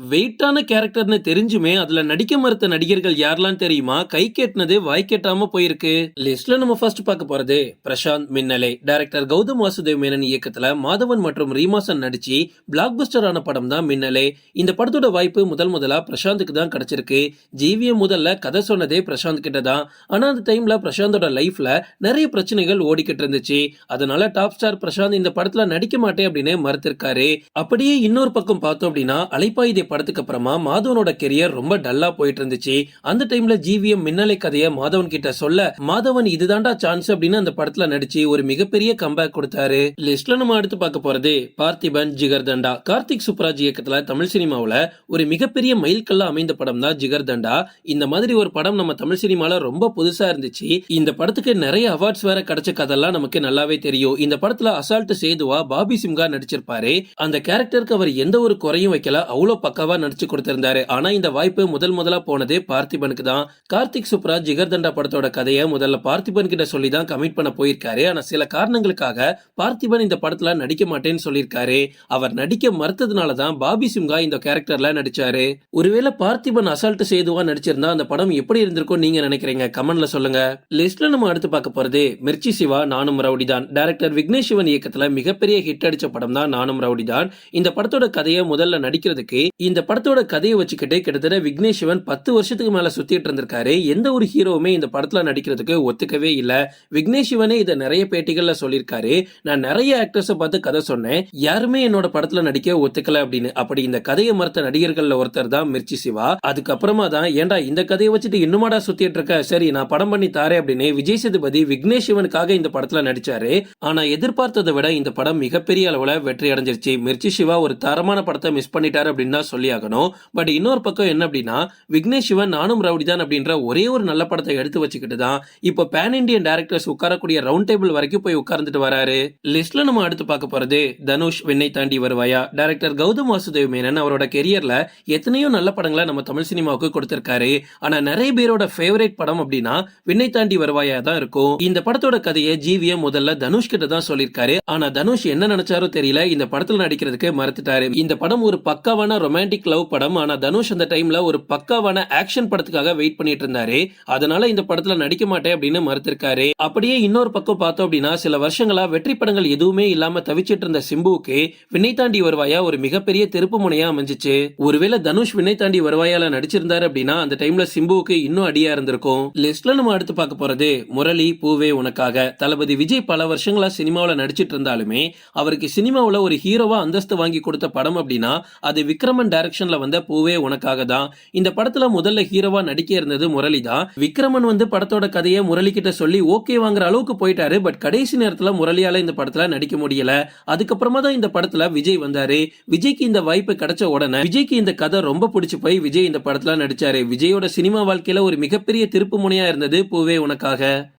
வெயிட்டான கேரக்டர்னு தெரிஞ்சுமே அதுல நடிக்க மறுத்த நடிகர்கள் யாரெல்லாம் தெரியுமா? கை கேட்டினது வாய் கேட்டாம போயிருக்கு. லிஸ்ட்ல நம்ம ஃபர்ஸ்ட் பார்க்க போறது பிரசாந்த் மின்னலே. டைரக்டர் கௌதம் வாசுதேவ் மேனன் இயக்கத்துல மாதவன் மற்றும் ரீமாசன் நடிச்சு பிளாக் பஸ்டர் ஆன படம் தான் மின்னலே. இந்த படத்தோட வாய்ப்பு முதல் முதலா பிரசாந்துக்கு தான் கிடைச்சிருக்கு. ஜிவிஎம் முதல்ல கதை சொன்னதே பிரசாந்த் கிட்ட தான். ஆனா அந்த டைம்ல பிரசாந்தோட லைஃப்ல நிறைய பிரச்சனைகள் ஓடிக்கிட்டு இருந்துச்சு. அதனால டாப் ஸ்டார் பிரசாந்த் இந்த படத்துல நடிக்க மாட்டேன் அப்படின்னு மறுத்திருக்காரு. அப்படியே இன்னொரு பக்கம் பார்த்தோம் அப்படின்னா அலைப்பாயுதே படத்துக்கு அப்புறமா மாதவனோட கெரியர் ரொம்ப டல்லா போயிட்டு இருந்துச்சு அந்த டைம்ல ஜிவிஎம் மின்னலை கதைய மாதவன் கிட்ட சொல்ல மாதவன் இதுதான்டா சான்ஸ் அப்படின்னு அந்த படத்துல நடிச்சு ஒரு மிகப்பெரிய கம்பேக் கொடுத்தாரு. லிஸ்ட்ல நம்ம அடுத்து பார்க்க போறது பார்த்திபன் ஜிகர்தண்டா. கார்த்திக் சுப்ராஜ் இயக்கத்துல தமிழ் சினிமாவுல ஒரு மிகப்பெரிய மைல்கல்லா அமைந்த படம் தான் ஜிகர்தண்டா. இந்த மாதிரி ஒரு படம் நம்ம தமிழ் சினிமால ரொம்ப புதுசா இருந்துச்சு. இந்த படத்துக்கு நிறைய அவார்ட்ஸ் வேற கிடைச்ச கதெல்லாம் நமக்கு நல்லாவே தெரியும். இந்த படத்துல அசால்ட் சேதுவா பாபி சிம்கா நடிச்சிருப்பாரு. அந்த கேரக்டருக்கு அவர் எந்த ஒரு குறையும் வைக்கல. அவ்வளவு பக்காவா நடிச்சு கொடுத்திருந்தாரு. ஆனா இந்த வாய்ப்பு முதல் முதலா போனதே பார்த்திபனுக்கு தான். கார்த்திக் சுப்ராஜ் ஜிகர்தண்டா படத்தோட கதையை முதல்ல பார்த்திபன் கிட்ட சொல்லி தான் கமிட் பண்ண போயிருக்காரு. ஆனா சில காரணங்களுக்காக பார்த்திபன் இந்த படத்துல நடிக்க மாட்டேன்னு சொல்லியிருக்காரு. அவர் நடிக்க மறுத்ததுனால தான் பாபி சிம்கா இந்த கேரக்டர்ல நடிச்சாரு. ஒருவேளை பார்த்திபன் அசால்ட் சேதுவா நடிச்சிருந்தா அந்த படம் எப்படி இருந்திருக்கும் நீங்க நினைக்கிறீங்க? கமெண்ட்ல சொல்லுங்க. லிஸ்ட்ல நம்ம அடுத்து பார்க்க போறது மிர்ச்சி சிவா நானும் ரவுடி தான் டைரக்டர் விக்னேஷ் சிவன் இயக்கத்துல மிகப்பெரிய ஹிட் அடிச்ச படம் தான் நானும் ரவுடி தான் இந்த படத்தோட கதையை முதல்ல நடிக்கிறதுக்கு இந்த படத்தோட கதையை வச்சுக்கிட்டு கிட்டத்தட்ட விக்னேஷ் சிவன் பத்து வருஷத்துக்கு மேல சுத்திட்டு இருந்திருக்காரு. எந்த ஒரு ஹீரோவுமே இந்த படத்துல நடிக்கிறதுக்கு ஒத்துக்கவே இல்லை. விக்னேஷ் சிவனே இதை நிறைய பேட்டிகள்ல சொல்லியிருக்காரு. நான் நிறைய ஆக்டர்ஸை பார்த்து கதை சொன்னேன். யாருமே என்னோட படத்துல நடிக்க ஒத்துக்கல அப்படின்னு. அப்படி இந்த கதையை மறுத்த நடிகர்கள்ல ஒருத்தர் தான் மிர்ச்சி சிவா. அதுக்கப்புறமா தான் ஏன்டா இந்த கதையை வச்சுட்டு இன்னுமாடா சுத்திட்டு இருக்க? சரி நான் படம் பண்ணி தாரேன் அப்படின்னு விஜய் சேதுபதி விக்னேஷ் சிவனுக்காக இந்த படத்துல நடிச்சாரு. ஆனா எதிர்பார்த்ததை விட இந்த படம் மிகப்பெரிய அளவுல வெற்றி அடைஞ்சிருச்சு. மிர்ச்சி சிவா ஒரு தரமான படத்தை மிஸ் பண்ணிட்டாரு அப்படின்னு சொல்லியாகணும். பட் இன்னொரு பக்கம் என்ன அப்படின்னா விக்னேஷ் சிவன் நானும் ரவுடி தான் அப்படின்ற ஒரே ஒரு நல்ல படத்தை எடுத்து வச்சுக்கிட்டு தான் இப்போ பேன் இண்டியன் டேரக்டர்ஸ் உட்காரக்கூடிய ரவுண்ட் டேபிள் வரைக்கும் போய் உட்கார்ந்துட்டு வராரு. லிஸ்ட்ல நம்ம அடுத்து பார்க்க போறது தனுஷ் விண்ணை தாண்டி வருவாயா? டைரக்டர் கௌதம் வாசுதேவ் மேனன் அவரோட கெரியர்ல எத்தனையோ நல்ல படங்களை நம்ம தமிழ் சினிமாவுக்கு கொடுத்திருக்காரு. ஆனா நிறைய பேரோட ஃபேவரேட் படம் அப்படின்னா விண்ணை தாண்டி வருவாயா தான் இருக்கும். இந்த படத்தோட கதையை ஜிவிஎம் முதல்ல தனுஷ் கிட்ட தான் சொல்லியிருக்காரு. ஆனா தனுஷ் என்ன நினைச்சாரோ தெரியல. இந்த படத்துல நடிக்கிறதுக்கு மறுத்துட்டாரு. இந்த படம் ஒரு பக்காவான ரொமான்டிக் லவ் படம் ஆனா தனுஷ் அந்த டைம்ல ஒரு பக்காவான ஆக்ஷன் படத்துக்காக வெயிட் பண்ணிட்டு இருந்தாரு. அதனால இந்த படத்துல நடிக்க மாட்டேன் அப்படின்னு மறுத்திருக்காரு. அப்படியே இன்னொரு பக்கம் பார்த்தோம் அப்படின்னா சில வருஷங்களா வெற்றி படங்கள் எதுவுமே இல்லாம தவிச்சிட்டு இருந்த சிம்புவுக்கு வினை தாண்டி வருவாயா ஒரு மிகப்பெரிய திருப்பு முனையா அமைஞ்சிச்சு. ஒருவேளை தனுஷ் வினை தாண்டி வருவாயால நடிச்சிருந்தாரு அப்படின்னா அந்த டைம்ல சிம்புவுக்கு இன்னும் அடியா இருந்திருக்கும். லிஸ்ட்ல நம்ம அடுத்து பார்க்க போறது முரளி பூவே உனக்காக. தளபதி விஜய் பல வருஷங்களா சினிமாவில் நடிச்சிட்டு இருந்தாலுமே அவருக்கு சினிமாவில் ஒரு ஹீரோவா அந்தஸ்து வாங்கி கொடுத்த படம் அப்படின்னா அது விக்ரமன் டைரக்ஷன்ல வந்த பூவே உனக்காக தான். இந்த படத்துல முதல்ல ஹீரோவா நடிக்க இருந்தது முரளி தான் விக்ரமன் வந்து படத்தோட கதையை முரளி கிட்ட சொல்லி ஓகே வாங்குற அளவுக்கு போயிட்டாரு. பட் கடைசி நேரத்துல முரளியால இந்த படத்துல நடிக்க முடியல. அதுக்கப்புறமா தான் இந்த படத்துல விஜய் வந்தாரு. விஜய்க்கு இந்த வாய்ப்பு கிடைச்ச உடனே விஜய்க்கு இந்த கதை ரொம்ப பிடிச்சு போய் விஜய் இந்த படத்துல நடிச்சாரு. விஜயோட சினிமா வாழ்க்கையில ஒரு மிகப்பெரிய திருப்பு முனையா இருந்தது பூவே உனக்காக.